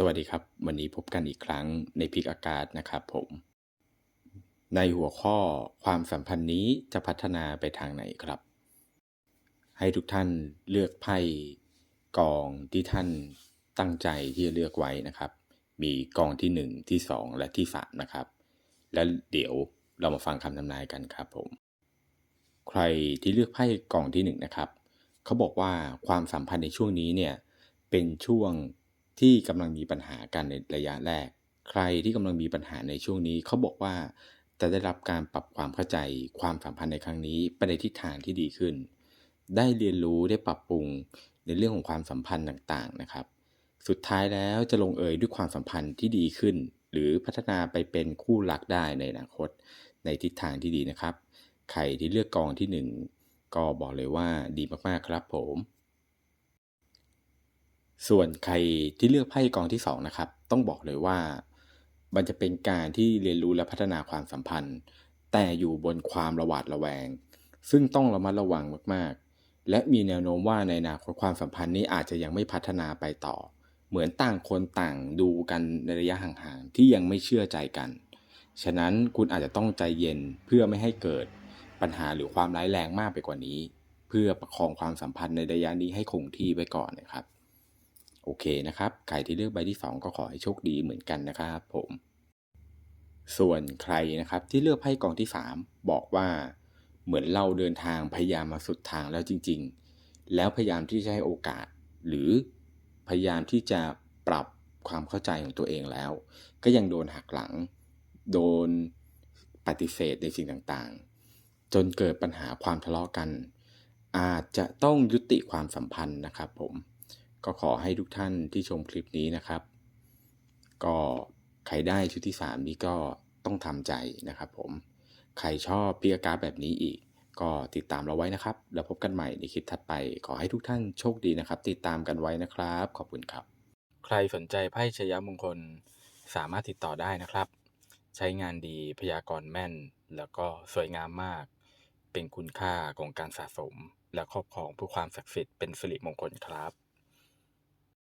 สวัสดีครับ วันนี้พบกันอีกครั้งในพิกอากาศนะครับผม ในหัวข้อความสัมพันธ์นี้จะพัฒนาไปทางไหนครับ ให้ทุกท่านเลือกไพ่กองที่ท่านตั้งใจที่จะเลือกไว้นะครับ มีกองที่ 1 ที่ 2 และที่3นะครับ แล้วเดี๋ยวเรามาฟังคำทำนายกันครับผม ใครที่เลือกไพ่กองที่1นะครับเขาบอกว่าความสัมพันธ์ในช่วงนี้เนี่ยเป็นช่วง ที่กำลังมีปัญหากันในระยะแรก ใครที่กำลังมีปัญหาในช่วงนี้เขาบอกว่าจะได้รับการปรับความเข้าใจความสัมพันธ์ในครั้งนี้ไปในทิศทางที่ดีขึ้น ได้เรียนรู้ได้ปรับปรุงในเรื่องของความสัมพันธ์ต่างๆนะครับ สุดท้ายแล้วจะลงเอยด้วยความสัมพันธ์ที่ดีขึ้น หรือพัฒนาไปเป็นคู่รักได้ในอนาคต ในทิศทางที่ดีนะครับ ใครที่เลือกกองที่หนึ่งก็บอกเลยว่าดีมากๆครับผม ส่วนใครที่เลือกไพ่กองที่2นะครับ ต้องบอกเลยว่า มันจะเป็นการที่เรียนรู้และพัฒนาความสัมพันธ์ แต่อยู่บนความระหวาดระแวง ซึ่งต้องระมัดระวังมากๆ และมีแนวโน้มว่าในอนาคตความสัมพันธ์นี้อาจจะยังไม่พัฒนาไปต่อ เหมือนต่างคนต่างดูกันในระยะห่างๆที่ยังไม่เชื่อใจกัน ฉะนั้นคุณอาจจะต้องใจเย็นเพื่อไม่ให้เกิดปัญหาหรือความร้ายแรงมากไปกว่านี้ เพื่อประคองความสัมพันธ์ในระยะนี้ให้คงที่ไว้ก่อนนะครับ โอเคนะครับ ใครที่เลือกใบที่ 2 ก็ขอให้โชคดีเหมือนกันนะครับผม ส่วนใครนะครับที่เลือกไพ่กองที่ 3 บอกว่า เหมือนเราเดินทางพยายามมาสุดทางแล้วจริง ๆ แล้วพยายามที่จะให้โอกาส หรือพยายามที่จะปรับความเข้าใจของตัวเองแล้ว ก็ยังโดนหักหลัง โดนปฏิเสธในสิ่งต่างๆ จนเกิดปัญหาความทะเลาะกัน อาจจะต้องยุติความสัมพันธ์นะครับผม ก็ขอให้ทุกท่านที่ชมคลิปนี้นะครับ ก็ใครได้ชุดที่ 3 นี้ก็ต้องทำใจนะครับผม ใครชอบพิการแบบนี้อีก ก็ติดตามเราไว้นะครับ แล้วพบกันใหม่ในคลิปถัดไป ขอให้ทุกท่านโชคดีนะครับ ติดตามกันไว้นะครับ ขอบคุณครับ ใครสนใจไพ่ชยมงคลสามารถติดต่อได้นะครับ ใช้งานดีพยากรณ์แม่น แล้วก็สวยงามมาก เป็นคุณค่าของการสะสม และครอบครองเพื่อความศักดิ์สิทธิ์เป็นสิริมงคลครับ